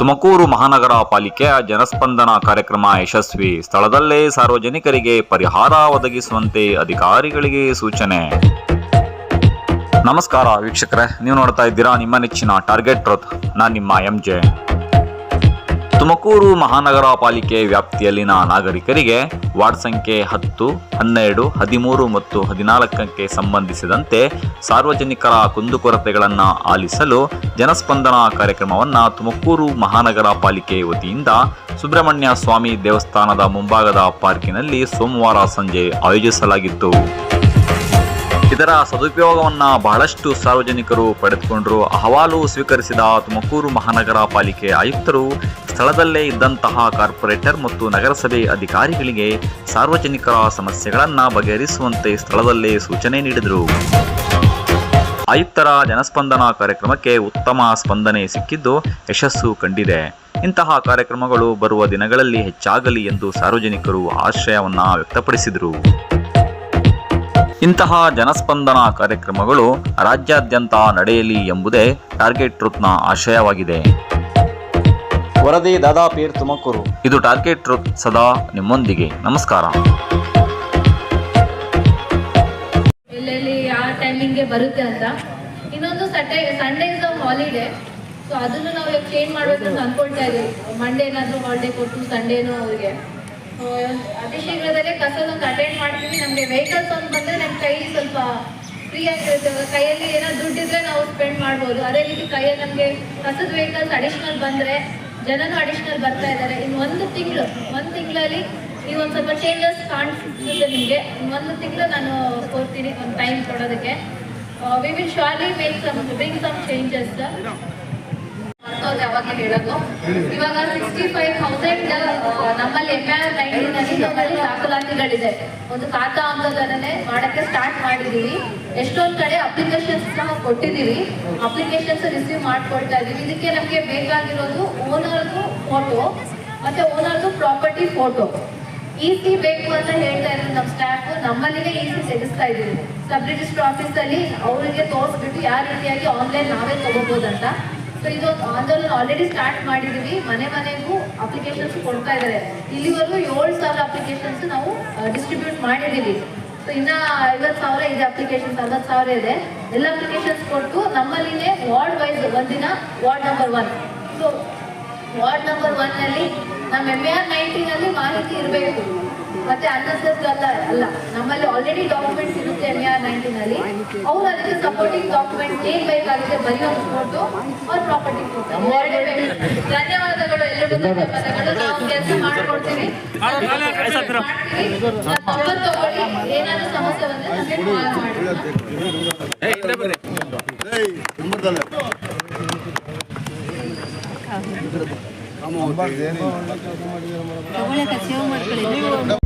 ತುಮಕೂರು ಮಹಾನಗರ ಪಾಲಿಕೆಯ ಜನಸ್ಪಂದನ ಕಾರ್ಯಕ್ರಮ ಯಶಸ್ವಿ ಸ್ಥಳದಲ್ಲೇ ಸಾರ್ವಜನಿಕರಿಗೆ ಪರಿಹಾರ ಒದಗಿಸುವಂತೆ ಅಧಿಕಾರಿಗಳಿಗೆ ಸೂಚನೆ. ನಮಸ್ಕಾರ ವೀಕ್ಷಕರೇ, ನೀವು ನೋಡ್ತಾ ಇದ್ದೀರಾ ನಿಮ್ಮ ನೆಚ್ಚಿನ ಟಾರ್ಗೆಟ್ ಟ್ರತ್ ನಾನು ನಿಮ್ಮ ಎಂ ಜೆ ತುಮಕೂರು ಮಹಾನಗರ ಪಾಲಿಕೆ ವ್ಯಾಪ್ತಿಯಲ್ಲಿನ ನಾಗರಿಕರಿಗೆ ವಾರ್ಡ್ ಸಂಖ್ಯೆ ಹತ್ತು, ಹನ್ನೆರಡು, ಹದಿಮೂರು ಮತ್ತು ಹದಿನಾಲ್ಕಕ್ಕೆ ಸಂಬಂಧಿಸಿದಂತೆ ಸಾರ್ವಜನಿಕರ ಕುಂದುಕೊರತೆಗಳನ್ನು ಆಲಿಸಲು ಜನಸ್ಪಂದನ ಕಾರ್ಯಕ್ರಮವನ್ನು ತುಮಕೂರು ಮಹಾನಗರ ಪಾಲಿಕೆ ವತಿಯಿಂದ ಸುಬ್ರಹ್ಮಣ್ಯ ಸ್ವಾಮಿ ದೇವಸ್ಥಾನದ ಮುಂಭಾಗದ ಪಾರ್ಕಿನಲ್ಲಿ ಸೋಮವಾರ ಸಂಜೆ ಆಯೋಜಿಸಲಾಗಿತ್ತು. ಇದರ ಸದುಪಯೋಗವನ್ನು ಬಹಳಷ್ಟು ಸಾರ್ವಜನಿಕರು ಪಡೆದುಕೊಂಡರು. ಅಹವಾಲು ಸ್ವೀಕರಿಸಿದ ತುಮಕೂರು ಮಹಾನಗರ ಪಾಲಿಕೆ ಆಯುಕ್ತರು ಸ್ಥಳದಲ್ಲೇ ಇದ್ದಂತಹ ಕಾರ್ಪೊರೇಟರ್ ಮತ್ತು ನಗರಸಭೆ ಅಧಿಕಾರಿಗಳಿಗೆ ಸಾರ್ವಜನಿಕರ ಸಮಸ್ಯೆಗಳನ್ನು ಬಗೆಹರಿಸುವಂತೆ ಸ್ಥಳದಲ್ಲೇ ಸೂಚನೆ ನೀಡಿದರು. ಆಯುಕ್ತರ ಜನಸ್ಪಂದನ ಕಾರ್ಯಕ್ರಮಕ್ಕೆ ಉತ್ತಮ ಸ್ಪಂದನೆ ಸಿಕ್ಕಿದ್ದು ಯಶಸ್ಸು ಕಂಡಿದೆ. ಇಂತಹ ಕಾರ್ಯಕ್ರಮಗಳು ಬರುವ ದಿನಗಳಲ್ಲಿ ಹೆಚ್ಚಾಗಲಿ ಎಂದು ಸಾರ್ವಜನಿಕರು ಆಶ್ರಯವನ್ನ ವ್ಯಕ್ತಪಡಿಸಿದರು. ಇಂತಹ ಜನಸ್ಪಂದನ ಕಾರ್ಯಕ್ರಮಗಳು ರಾಜ್ಯಾದ್ಯಂತ ನಡೆಯಲಿ ಎಂಬುದೇ ಟಾರ್ಗೆಟ್ ಟ್ರೂತ್ನ ಆಶಯವಾಗಿದೆ. ವರದಿ ದಾದಾ ಪೀರ್ ತುಮಕೂರು. ಇದು ಟಾರ್ಗೆಟ್ ಟ್ರೂತ್ ಸದಾ ನಿಮ್ಮೊಂದಿಗೆ. ನಮಸ್ಕಾರ. ಎಲ್ಲೆಲ್ಲಿ ಯಾವ ಟೈಮಿಂಗ್ಗೆ ಬರುತ್ತೆ ಅಂತ. ಇನ್ನೊಂದು Saturday Sunday is holiday so ಅದನ್ನು ನಾವು ಇವಾಗ ಚೇಂಜ್ ಮಾಡಬೇಕು ಅಂತ ಅನ್ಕೊಳ್ತಾ ಇದ್ದೀವಿ. ಮಂಡೇ ಏನಾದರೂ ಹಾಲಿಡೇ ಕೊಟ್ಟು ಸಂಡೇನೂ ಅವ್ರಿಗೆ. ಅತಿ ಶೀಘ್ರದಲ್ಲೇ ಕಸದೊಂದು ಅಟೆಂಡ್ ಮಾಡ್ತೀವಿ. ನಮಗೆ ವೆಹಿಕಲ್ಸ್ ಒಂದು ಬಂದರೆ ನಮ್ಮ ಕೈ ಸ್ವಲ್ಪ ಫ್ರೀ ಆಗಿರುತ್ತೆ. ಕೈಯಲ್ಲಿ ಏನೋ ದುಡ್ಡಿದ್ರೆ ನಾವು ಸ್ಪೆಂಡ್ ಮಾಡ್ಬೋದು. ಅದೇ ರೀತಿ ಕೈಯಲ್ಲಿ ನಮಗೆ ಕಸದ ವೆಹಿಕಲ್ಸ್ ಅಡಿಷ್ನಲ್ ಬಂದರೆ ಜನನು ಅಡಿಷನಲ್ ಬರ್ತಾ ಇದ್ದಾರೆ. ಇನ್ನು ಒಂದು ತಿಂಗಳು, ಒಂದು ತಿಂಗಳಲ್ಲಿ ನೀವು ಒಂದು ಸ್ವಲ್ಪ ಚೇಂಜಸ್ ಕಾಣಿಸುತ್ತೆ ನಿಮಗೆ. ಒಂದು ತಿಂಗಳು ನಾನು ಕೊಡ್ತೀನಿ, ಒಂದು ಟೈಮ್ ಕೊಡೋದಕ್ಕೆ. We will surely make some bring some changes ಮರ್ತೋದೆ ಅವಾಗ ಹೇಳೋದು? ಇವಾಗ ಸಿಕ್ಸ್ಟಿ ಫೈವ್ ತೌಸಂಡ್ ನಮ್ಮಲ್ಲಿ ಎಂ ಆರ್ ನೈನ್ಟೀನಲ್ಲಿ ನಮ್ಮಲ್ಲಿ ದಾಖಲಾತಿಗಳಿದೆ. ಒಂದು ಖಾತಾ ಆಂದೋಲನನೇ ಮಾಡಕ್ಕೆ ಸ್ಟಾರ್ಟ್ ಮಾಡಿದೀವಿ. ಎಷ್ಟೊಂದ್ ಕಡೆ ಅಪ್ಲಿಕೇಶನ್ಸ್ ಸಹ ಕೊಟ್ಟಿದೀವಿ ಅಪ್ಲಿಕೇಶನ್ಸ್ ರಿಸೀವ್ ಮಾಡ್ಕೊಳ್ತಾ ಇದೀವಿ. ಇದಕ್ಕೆ ನಮಗೆ ಬೇಕಾಗಿರೋದು ಓನರ್ದು ಫೋಟೋ ಮತ್ತೆ ಓನರ್ದು ಪ್ರಾಪರ್ಟಿ ಫೋಟೋ ಇ ಸಿ ಬೇಕು ಅಂತ ಹೇಳ್ತಾ ಇದ್ರು ನಮ್ಮ ಸ್ಟಾಫ್ ನಮ್ಮಲ್ಲಿನೇ ಇ ಸಿ ತೆಗಿಸ್ತಾ ಇದೀವಿ. ಸಬ್ ರಿಜಿಸ್ಟರ್ ಆಫೀಸ್ ಅಲ್ಲಿ ಅವರಿಗೆ ತೋರಿಸ್ಬಿಟ್ಟು ಯಾವ ರೀತಿಯಾಗಿ ಆನ್ಲೈನ್ ನಾವೇ ತಗೋಬಹುದಂತ ಸೊ ಇದು ಆಂದೋಲನ ಆಲ್ರೆಡಿ ಸ್ಟಾರ್ಟ್ ಮಾಡಿದೀವಿ. ಮನೆ ಮನೆಗೂ ಅಪ್ಲಿಕೇಶನ್ಸ್ ಕೊಡ್ತಾ ಇದ್ದಾರೆ. ಇಲ್ಲಿವರೆಗೂ ಏಳು ಸಾವಿರ ಅಪ್ಲಿಕೇಶನ್ಸ್ ನಾವು ಡಿಸ್ಟ್ರಿಬ್ಯೂಟ್ ಮಾಡಿದೀವಿ. ಸೊ ಇನ್ನ ಐವತ್ತು ಸಾವಿರ ಇದೆ ಅಪ್ಲಿಕೇಶನ್ಸ್ ಅರವತ್ತು ಸಾವಿರ ಇದೆ. ಎಲ್ಲ ಅಪ್ಲಿಕೇಶನ್ಸ್ ಕೊಟ್ಟು ನಮ್ಮಲ್ಲಿನೇ ವಾರ್ಡ್ ವೈಸ್ ಒಂದಿನ ward number one so ward number ಒನ್ನಲ್ಲಿ ನಮ್ಮ ಎಂ ಆರ್ ನೈನ್ಟೀನ್ ಅಲ್ಲಿ ಮಾಹಿತಿ ಇರಬೇಕು. ಮತ್ತೆ ಅನ್ಎಸ್ಎಸ್ ಅಲ್ಲ ಅಲ್ಲ ನಮ್ಮಲ್ಲಿ ಆಲ್ರೆಡಿ ಡಾಕ್ಯುಮೆಂಟ್ಸ್ ಇರುತ್ತೆ ಎಂ ಆರ್ ನೈನ್ಟೀನ್ ಅಲ್ಲಿ ಅವ್ರು ಅದಕ್ಕೆ ಸಪೋರ್ಟಿಂಗ್ ಡಾಕ್ಯುಮೆಂಟ್ ಏನ್ ಬೇಕಾಗಿದೆ ಬರೆಯೋದು ಫೋಟೋ ಅವ್ರ ಪ್ರಾಪರ್ಟಿ ಧನ್ಯವಾದಗಳು ಎಲ್ಲರಿಗೂ ಧನ್ಯವಾದಗಳು ನಾವು ಕೆಲಸ ಮಾಡ್ಕೊಡ್ತೀವಿ. ಏನಾದ್ರೂ ತಗೊಳ್ಳಿ. ಏನಾದ್ರು ಸಮಸ್ಯೆ ಬಂದ್ರೆ ನಮಗೆ ಕಾಲ್ ಮಾಡಿ.